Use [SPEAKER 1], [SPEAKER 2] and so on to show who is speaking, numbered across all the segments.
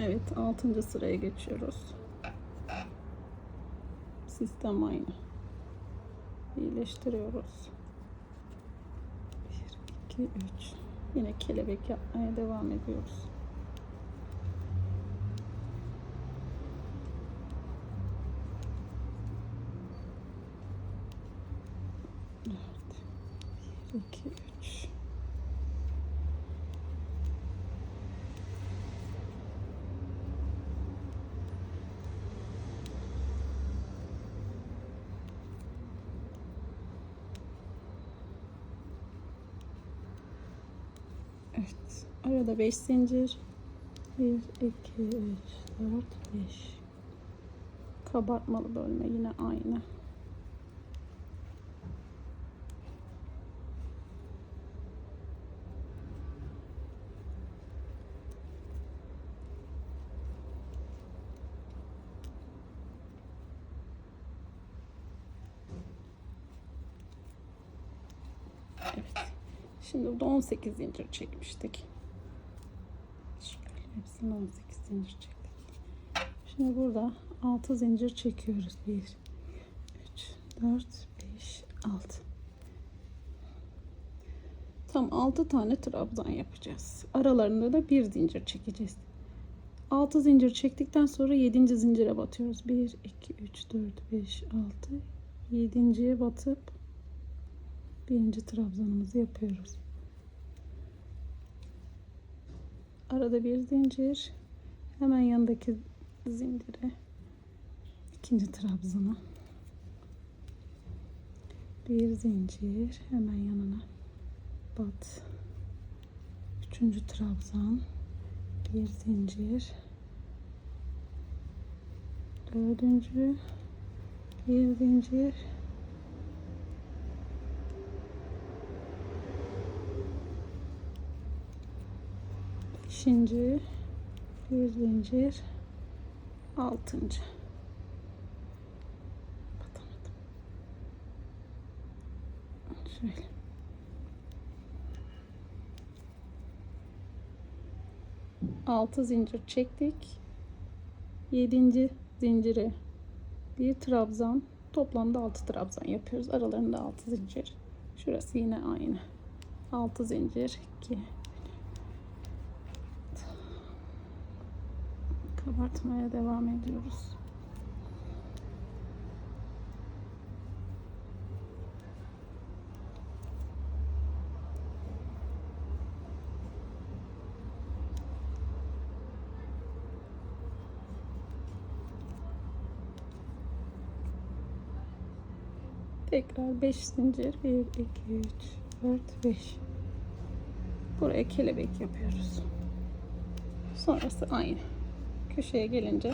[SPEAKER 1] Evet 6. sıraya geçiyoruz. Sistem aynı. İyileştiriyoruz. 1, 2, 3. Yine kelebek yapmaya devam ediyoruz. Dört, bir, iki, üç. Evet. Arada 5 zincir. 1, 2, 3, 4, 5. Kabartmalı bölme yine aynı. Evet. Şimdi burada 18 zincir çekmiştik. Şöyle hepsini 18 zincir çektik. Şimdi burada 6 zincir çekiyoruz. 1 3 4 5 6 Tam 6 tane trabzan yapacağız. Aralarında da bir zincir çekeceğiz. 6 zincir çektikten sonra 7. zincire batıyoruz. 1 2 3 4 5 6 7.ye batıp birinci trabzanımızı yapıyoruz. Arada bir zincir. Hemen yanındaki zincire ikinci trabzana bir zincir hemen yanına bat üçüncü trabzan bir zincir dördüncü bir zincir beşinci bir zincir altıncı. Batamadım şöyle altı zincir çektik. Yedinci zincire bir trabzan. Toplamda altı trabzan yapıyoruz. Aralarında altı zincir. Şurası yine aynı. Altı zincir 2 kabartmaya devam ediyoruz. Tekrar 5 zincir 1 2 3 4 5 Buraya kelebek yapıyoruz. Sonrası aynı köşeye gelince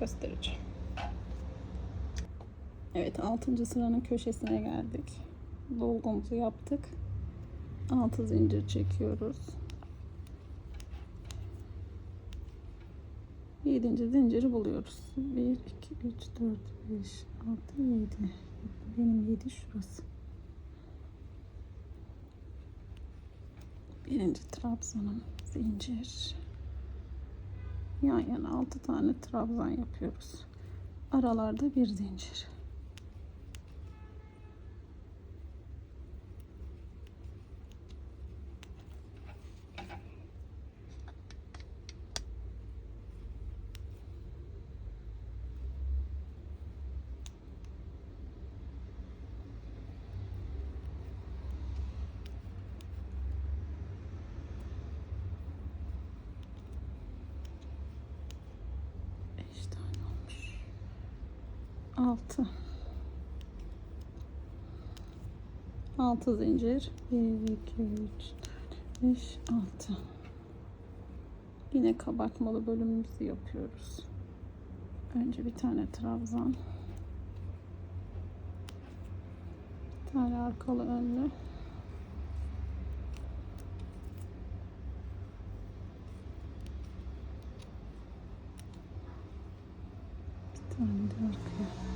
[SPEAKER 1] göstereceğim. Evet 6. sıranın köşesine geldik. Dolgumuzu yaptık. 6 zincir çekiyoruz. 7. zinciri buluyoruz. 1 2 3 4 5 6 7. Benim 7 şurası. Birinci trabzanım zincir yan yana 6 tane trabzan yapıyoruz. Aralarda bir zincir. 6 6 zincir. 1 2 3 4 5 6 yine kabartmalı bölümümüzü yapıyoruz. Önce bir tane trabzan. Bir tane arkalı önlü. Bir tane de arkaya.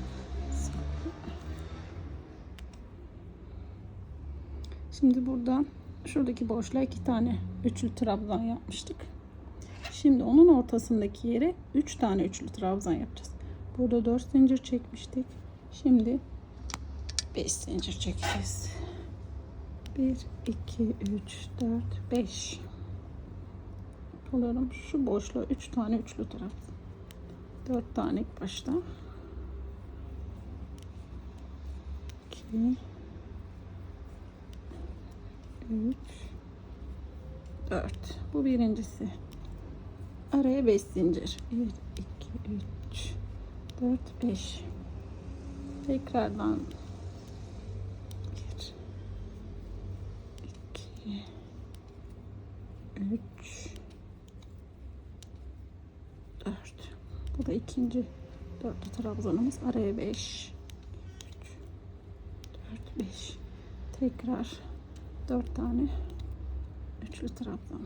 [SPEAKER 1] Şimdi burada şuradaki boşluğa iki tane üçlü trabzan yapmıştık. Şimdi onun ortasındaki yere 3 tane üçlü trabzan yapacağız. Burada 4 zincir çekmiştik. Şimdi 5 zincir çekeceğiz. 1 2 3 4 5 alıyorum. Şu boşluğa 3 tane üçlü trabzan. 4 tane ilk başta. 2 3 4 bu birincisi. Araya 5 zincir. 1 2 3 4 5 tekrardan. 1 2 3 4 bu da ikinci. Dörtlü trabzanımız araya 5 3 4 5 tekrar 4 tane üçlü trabzan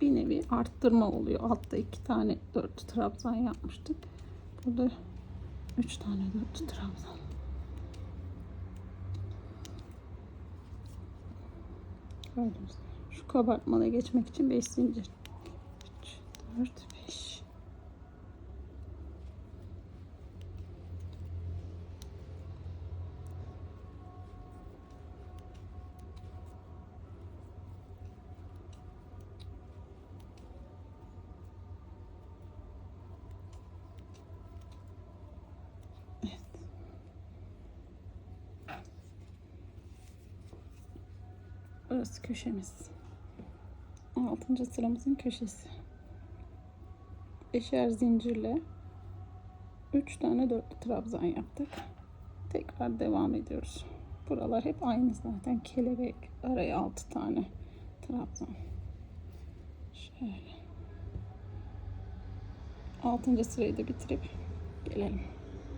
[SPEAKER 1] bir nevi arttırma oluyor. Altta iki tane dörtlü trabzan yapmıştık. Burada üç tane dörtlü trabzan gördünüz. Şu kabartmada geçmek için 5 zincir. 3 4 5 Burası köşemiz. Altıncı sıramızın köşesi. Beşer zincirle üç tane dörtlü trabzan yaptık. Tekrar devam ediyoruz. Buralar hep aynı zaten. Kelebek araya altı tane trabzan. Şöyle. Altıncı sırayı da bitirip gelelim.